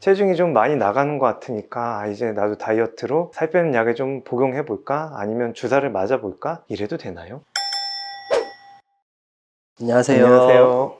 체중이 좀 많이 나가는 것 같으니까 아, 이제 나도 다이어트로 살 빼는 약을 좀 복용해 볼까? 아니면 주사를 맞아 볼까? 이래도 되나요? 안녕하세요. 안녕하세요.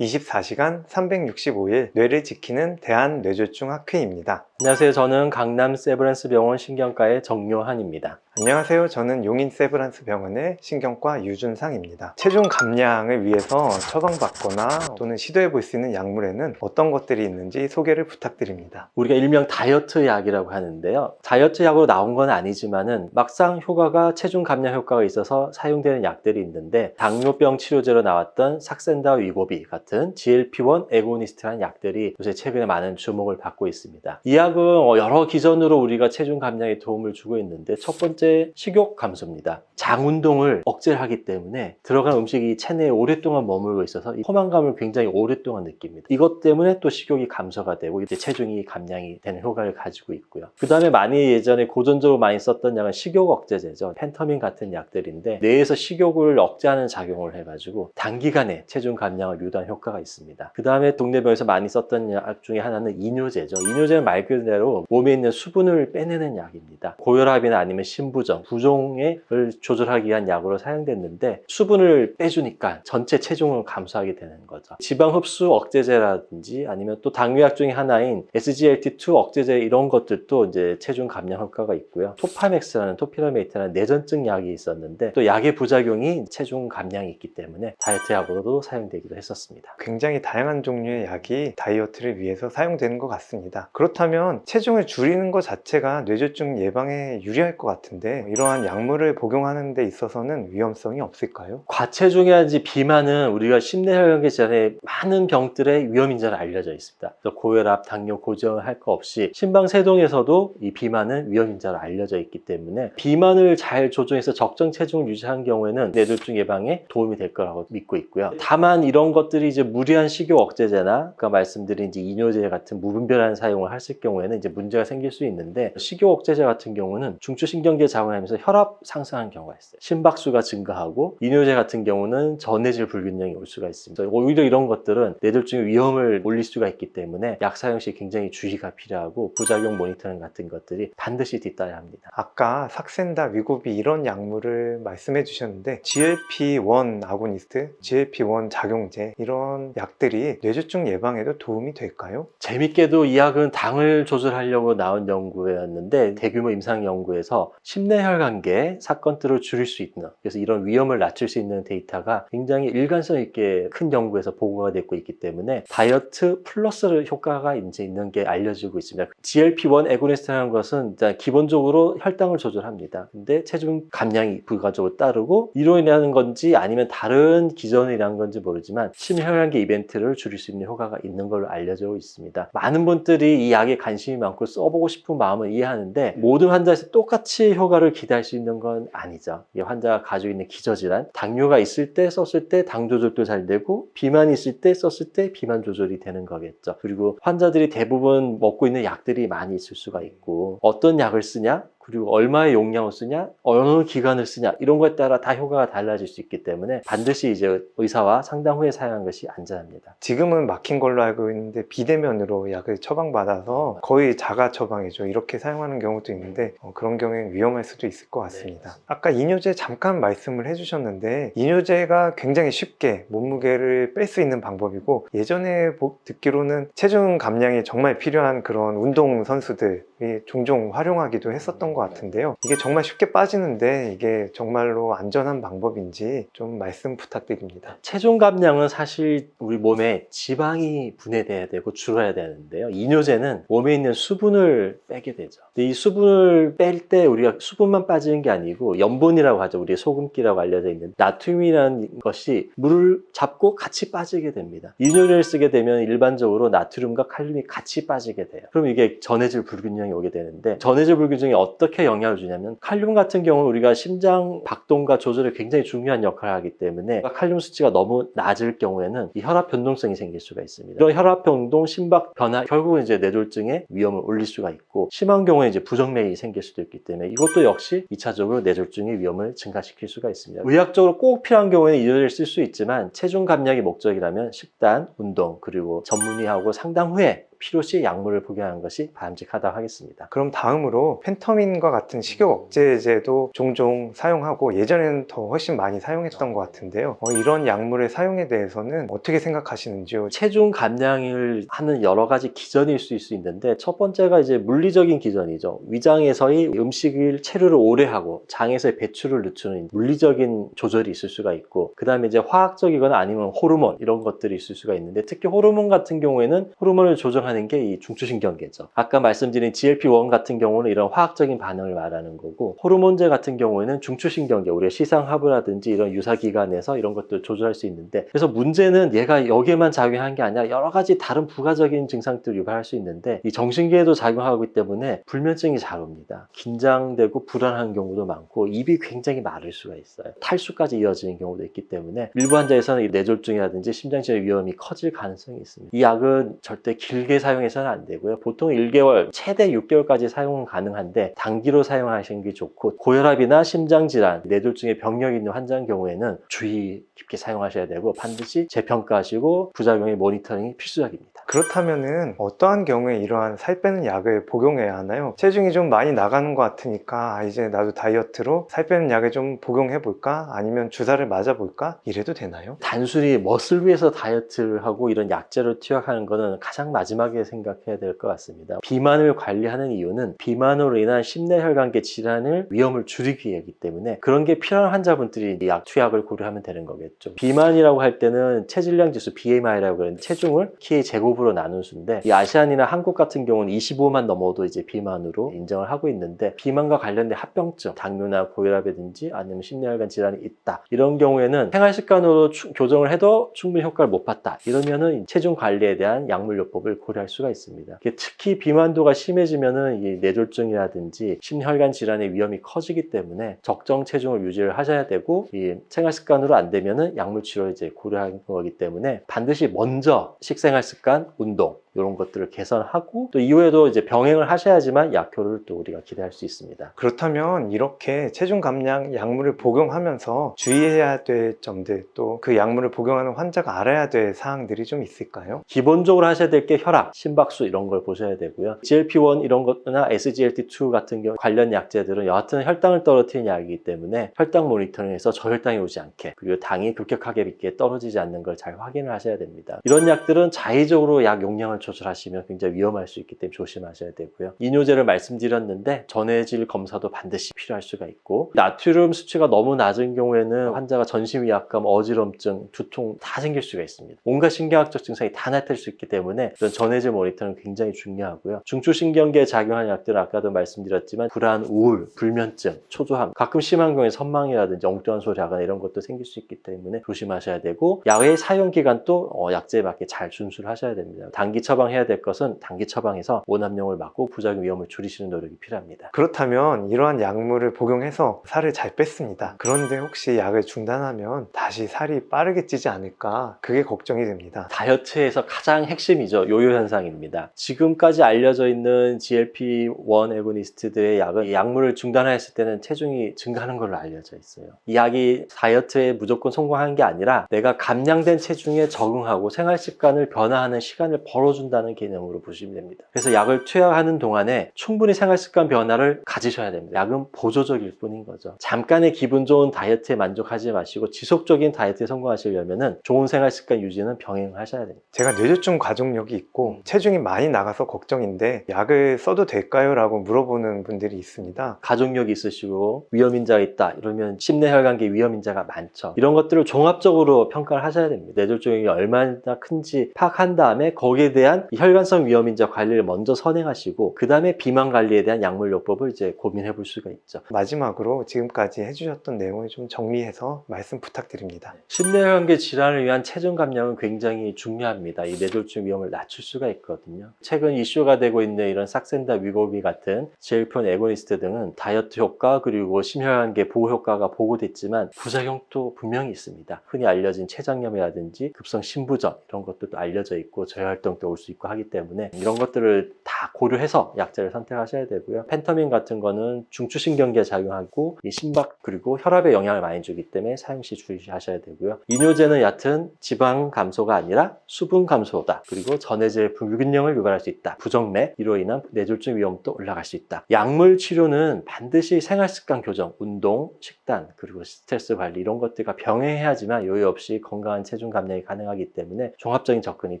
24시간 365일 뇌를 지키는 대한뇌졸중 학회입니다. 안녕하세요. 저는 강남 세브란스 병원 신경과의 정요한입니다. 안녕하세요. 저는 용인 세브란스 병원의 신경과 유준상입니다. 체중 감량을 위해서 처방받거나 또는 시도해 볼 수 있는 약물에는 어떤 것들이 있는지 소개를 부탁드립니다. 우리가 일명 다이어트 약이라고 하는데요. 다이어트 약으로 나온 건 아니지만은 막상 효과가 체중 감량 효과가 있어서 사용되는 약들이 있는데 당뇨병 치료제로 나왔던 삭센다 위고비 같은 GLP-1 에고니스트라는 약들이 요새 최근에 많은 주목을 받고 있습니다. 이약 은 여러 기전으로 우리가 체중 감량에 도움을 주고 있는데 첫 번째 식욕 감소입니다. 장 운동을 억제를 하기 때문에 들어간 음식이 체내에 오랫동안 머물고 있어서 이 포만감을 굉장히 오랫동안 느낍니다. 이것 때문에 또 식욕이 감소가 되고 이제 체중이 감량이 되는 효과를 가지고 있고요. 그 다음에 많이 예전에 고전적으로 많이 썼던 약은 식욕 억제제죠. 펜터민 같은 약들인데 뇌에서 식욕을 억제하는 작용을 해가지고 단기간에 체중 감량을 유도한 효과가 있습니다. 그 다음에 동네병에서 많이 썼던 약 중에 하나는 이뇨제죠. 이뇨제는 말 그대로 몸에 있는 수분을 빼내는 약입니다. 고혈압이나 아니면 신부종, 부종을 조절하기 위한 약으로 사용됐는데 수분을 빼주니까 전체 체중을 감소하게 되는 거죠. 지방 흡수 억제제라든지 아니면 또 당뇨약 중에 하나인 SGLT2 억제제 이런 것들도 이제 체중 감량 효과가 있고요. 토파맥스라는 토피라메이트라는 내전증 약이 있었는데 또 약의 부작용이 체중 감량이 있기 때문에 다이어트 약으로도 사용되기도 했었습니다. 굉장히 다양한 종류의 약이 다이어트를 위해서 사용되는 것 같습니다. 그렇다면 체중을 줄이는 것 자체가 뇌졸중 예방에 유리할 것 같은데 이러한 약물을 복용하는 데 있어서는 위험성이 없을까요? 과체중이라든지 비만은 우리가 심내혈관계 질환의 많은 병들의 위험 인자로 알려져 있습니다. 고혈압, 당뇨, 고지혈 할거 없이 심방세동에서도 이 비만은 위험 인자로 알려져 있기 때문에 비만을 잘 조정해서 적정 체중을 유지하는 경우에는 뇌졸중 예방에 도움이 될 거라고 믿고 있고요. 다만 이런 것들이 이제 무리한 식욕 억제제나 아까 말씀드린 이제 이뇨제 같은 무분별한 사용을 하실 경우 에는 이제 문제가 생길 수 있는데 식욕 억제제 같은 경우는 중추신경계 자극하면서 혈압 상승하는 경우가 있어요. 심박수가 증가하고 이뇨제 같은 경우는 전해질 불균형이 올 수가 있습니다. 오히려 이런 것들은 뇌졸중의 위험을 올릴 수가 있기 때문에 약 사용 시 굉장히 주의가 필요하고 부작용 모니터링 같은 것들이 반드시 뒤따라야 합니다. 아까 삭센다, 위고비 이런 약물을 말씀해 주셨는데 GLP-1 아고니스트, GLP-1 작용제 이런 약들이 뇌졸중 예방에도 도움이 될까요? 재밌게도 이 약은 당을 조절하려고 나온 연구였는데 대규모 임상 연구에서 심내혈관계 사건들을 줄일 수 있는 그래서 이런 위험을 낮출 수 있는 데이터가 굉장히 일관성 있게 큰 연구에서 보고가 되고 있기 때문에 다이어트 플러스 효과가 이제 있는 게 알려지고 있습니다. GLP-1 에고니스트라는 것은 기본적으로 혈당을 조절합니다. 근데 체중 감량이 부가적으로 따르고 이로 인한 건지 아니면 다른 인한 건지 모르지만 심혈관계 이벤트를 줄일 수 있는 효과가 있는 걸로 알려져 있습니다. 많은 분들이 이 약에 관 심이 많고 써보고 싶은 마음을 이해하는데 모든 환자에서 똑같이 효과를 기대할 수 있는 건 아니죠. 이 환자가 가지고 있는 기저질환, 당뇨가 있을 때 썼을 때 당 조절도 잘 되고 비만이 있을 때 썼을 때 비만 조절이 되는 거겠죠. 그리고 환자들이 대부분 먹고 있는 약들이 많이 있을 수가 있고 어떤 약을 쓰냐? 그리고 얼마의 용량을 쓰냐, 어느 기간을 쓰냐 이런 거에 따라 다 효과가 달라질 수 있기 때문에 반드시 이제 의사와 상담 후에 사용하는 것이 안전합니다. 지금은 막힌 걸로 알고 있는데 비대면으로 약을 처방받아서 거의 자가 처방이죠. 이렇게 사용하는 경우도 있는데 어, 그런 경우엔 위험할 수도 있을 것 같습니다. 아까 이뇨제 잠깐 말씀을 해주셨는데 이뇨제가 굉장히 쉽게 몸무게를 뺄 수 있는 방법이고 예전에 보- 듣기로는 체중 감량이 정말 필요한 그런 운동 선수들이 종종 활용하기도 했었던 것 같은데요. 이게 정말 쉽게 빠지는데 이게 정말로 안전한 방법인지 좀 말씀 부탁드립니다. 체중 감량은 사실 우리 몸에 지방이 분해돼야 되고 줄어야 되는데요. 이뇨제는 몸에 있는 수분을 빼게 되죠. 이 수분을 뺄 때 우리가 수분만 빠지는 게 아니고 염분이라고 하죠. 우리 소금기라고 알려져 있는 나트륨이라는 것이 물을 잡고 같이 빠지게 됩니다. 이뇨제를 쓰게 되면 일반적으로 나트륨과 칼륨이 같이 빠지게 돼요. 그럼 이게 전해질 불균형이 오게 되는데 전해질 불균형이 어떻게 영향을 주냐면 칼륨 같은 경우는 우리가 심장 박동과 조절에 굉장히 중요한 역할을 하기 때문에 칼륨 수치가 너무 낮을 경우에는 이 혈압 변동성이 생길 수가 있습니다. 이런 혈압 변동, 심박 변화 결국은 이제 뇌졸중에 위험을 올릴 수가 있고 심한 경우에 이제 부정맥이 생길 수도 있기 때문에 이것도 역시 2차적으로 뇌졸중의 위험을 증가시킬 수가 있습니다. 의학적으로 꼭 필요한 경우에는 이뇨제를 쓸 수 있지만 체중 감량이 목적이라면 식단, 운동 그리고 전문의하고 상담 후에 필요시 약물을 복용하는 것이 바람직하다고 하겠습니다. 그럼 다음으로 펜터민과 같은 식욕 억제제도 종종 사용하고 예전에는 더 훨씬 많이 사용했던 것 같은데요. 어, 이런 약물의 사용에 대해서는 어떻게 생각하시는지요? 체중 감량을 하는 여러 가지 기전일 수 있- 수 있는데 첫 번째가 이제 물리적인 기전이죠. 위장에서의 음식을 체류를 오래 하고 장에서의 배출을 늦추는 물리적인 조절이 있을 수가 있고 그 다음에 이제 화학적이거나 아니면 호르몬 이런 것들이 있을 수가 있는데 특히 호르몬 같은 경우에는 호르몬을 조정하는 게 이 중추신경계죠. 아까 말씀드린 GLP-1 같은 경우는 이런 화학적인 반응을 말하는 거고 호르몬제 같은 경우에는 중추신경계 우리가 시상하부라든지 이런 유사기관에서 이런 것들 조절할 수 있는데 그래서 문제는 얘가 여기에만 작용한 게 아니라 여러 가지 다른 부가적인 증상들을 유발할 수 있는데 이 정신계에도 작용하기 때문에 불면증이 잘 옵니다. 긴장되고 불안한 경우도 많고 입이 굉장히 마를 수가 있어요. 탈수까지 이어지는 경우도 있기 때문에 일부 환자에서는 이 뇌졸중이라든지 심장질환 위험이 커질 가능성이 있습니다. 이 약은 절대 길게 사용해서는 안 되고요. 보통 1개월, 최대 6개월까지 사용은 가능한데 단기로 사용하시는 게 좋고 고혈압이나 심장질환, 뇌졸중의 병력이 있는 환자의 경우에는 주의 깊게 사용하셔야 되고 반드시 재평가하시고 부작용의 모니터링이 필수적입니다. 그렇다면은 어떠한 경우에 이러한 살 빼는 약을 복용해야 하나요? 체중이 좀 많이 나가는 것 같으니까 아, 이제 나도 다이어트로 살 빼는 약을 좀 복용해 볼까? 아니면 주사를 맞아 볼까? 이래도 되나요? 단순히 멋을 위해서 다이어트를 하고 이런 약제를 투약하는 것은 가장 마지막 에 생각해야 될 것 같습니다. 비만을 관리하는 이유는 비만으로 인한 심내혈관계 질환을 위험을 줄이기 위해이기 때문에 그런 게 필요한 환자분들이 이약 투약을 고려하면 되는 거겠죠. 비만이라고 할 때는 체질량 지수 BMI라고 그러는데 체중을 키의 제곱으로 나눈 수인데 이 아시안이나 한국 같은 경우는 25만 넘어도 이제 비만으로 인정을 하고 있는데 비만과 관련된 합병증, 당뇨나 고혈압이든지 아니면 심내혈관 질환이 있다. 이런 경우에는 생활 습관으로 추- 교정을 해도 충분히 효과를 못 봤다. 이러면은 체중 관리에 대한 약물요법을 고려 할 수가 있습니다. 특히 비만도가 심해지면은 이 뇌졸중이라든지 심혈관 질환의 위험이 커지기 때문에 적정 체중을 유지를 하셔야 되고 이 생활 습관으로 안 되면은 약물 치료 이제 고려하는 거기 때문에 반드시 먼저 식생활 습관, 운동 이런 것들을 개선하고 또 이후에도 이제 병행을 하셔야지만 약효를 또 우리가 기대할 수 있습니다. 그렇다면 이렇게 체중 감량 약물을 복용하면서 주의해야 될 점들 또 그 약물을 복용하는 환자가 알아야 될 사항들이 좀 있을까요? 기본적으로 하셔야 될 게 혈압, 심박수 이런 걸 보셔야 되고요. GLP-1 이런 것이나 SGLT2 같은 경우 관련 약제들은 여하튼 혈당을 떨어뜨리는 약이기 때문에 혈당 모니터링에서 저혈당이 오지 않게 그리고 당이 급격하게 이렇게 떨어지지 않는 걸 잘 확인을 하셔야 됩니다. 이런 약들은 자의적으로 약 용량을 조절하시면 굉장히 위험할 수 있기 때문에 조심하셔야 되고요. 이뇨제를 말씀드렸는데 전해질 검사도 반드시 필요할 수가 있고 나트륨 수치가 너무 낮은 경우에는 환자가 전신위압감, 어지럼증, 두통 다 생길 수가 있습니다. 온갖 신경학적 증상이 다 나타날 수 있기 때문에 이런 전해질 모니터는 굉장히 중요하고요. 중추신경계에 작용하는 약들은 아까도 말씀드렸지만 불안, 우울, 불면증, 초조함, 가끔 심한 경우에 선망이라든지 엉뚱한 소리 하거나 이런 것도 생길 수 있기 때문에 조심하셔야 되고 약의 사용 기간도 어, 약제에 맞게 잘 준수를 하셔야 됩니다. 단기 처방해야 될 것은 단기 처방해서 오남용을 막고 부작용 위험을 줄이시는 노력이 필요합니다. 그렇다면 이러한 약물을 복용해서 살을 잘 뺐습니다. 그런데 혹시 약을 중단하면 다시 살이 빠르게 찌지 않을까? 그게 걱정이 됩니다. 다이어트에서 가장 핵심이죠. 요요 현상입니다. 지금까지 알려져 있는 GLP-1 에고니스트들의 약은 이 약물을 중단했을 때는 체중이 증가하는 걸로 알려져 있어요. 이 약이 다이어트에 무조건 성공하는 게 아니라 내가 감량된 체중에 적응하고 생활 습관을 변화하는 시간을 벌어 준다는 개념으로 보시면 됩니다. 그래서 약을 투약하는 동안에 충분히 생활 습관 변화를 가지셔야 됩니다. 약은 보조적일 뿐인 거죠. 잠깐의 기분 좋은 다이어트에 만족하지 마시고 지속적인 다이어트에 성공하시려면은 좋은 생활 습관 유지는 병행하셔야 됩니다. 제가 뇌졸중 가족력이 있고 체중이 많이 나가서 걱정인데 약을 써도 될까요? 라고 물어보는 분들이 있습니다. 가족력이 있으시고 위험인자가 있다 이러면 심내혈관계 위험인자가 많죠. 이런 것들을 종합적으로 평가를 하셔야 됩니다. 뇌졸중이 얼마나 큰지 파악한 다음에 거기에 대한 이 혈관성 위험인자 관리를 먼저 선행하시고 그 다음에 비만 관리에 대한 약물요법을 이제 고민해 볼 수가 있죠. 마지막으로 지금까지 해주셨던 내용을 좀 정리해서 말씀 부탁드립니다. 심내혈관계 질환을 위한 체중 감량은 굉장히 중요합니다. 이 뇌졸중 위험을 낮출 수가 있거든요. 최근 이슈가 되고 있는 이런 삭센다 위고비 같은 제일폰 에고니스트 등은 다이어트 효과 그리고 심혈관계 보호 효과가 보고됐지만 부작용도 분명히 있습니다. 흔히 알려진 췌장염이라든지 급성 신부전 이런 것도 또 알려져 있고 저혈당도 올수 있고 하기 때문에 이런 것들을 다 고려해서 약제를 선택하셔야 되고요. 펜터민 같은 거는 중추신경계에 작용하고 이 심박 그리고 혈압에 영향을 많이 주기 때문에 사용 시 주의하셔야 되고요. 이뇨제는 얕은 지방 감소가 아니라 수분 감소다. 그리고 전해질 불균형을 유발할 수 있다. 부정맥 이로 인한 뇌졸중 위험도 올라갈 수 있다. 약물 치료는 반드시 생활습관 교정, 운동, 식단 그리고 스트레스 관리 이런 것들과 병행해야지만 요요 없이 건강한 체중 감량이 가능하기 때문에 종합적인 접근이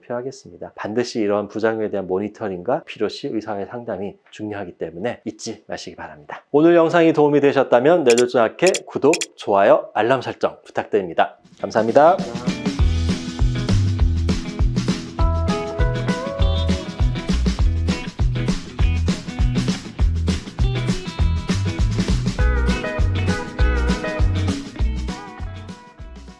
필요하겠습니다. 반드시 이러한 부작용에 대한 모니터링과 필요시 의사의 상담이 중요하기 때문에 잊지 마시기 바랍니다. 오늘 영상이 도움이 되셨다면 뇌졸중학회 구독, 좋아요, 알람 설정 부탁드립니다. 감사합니다.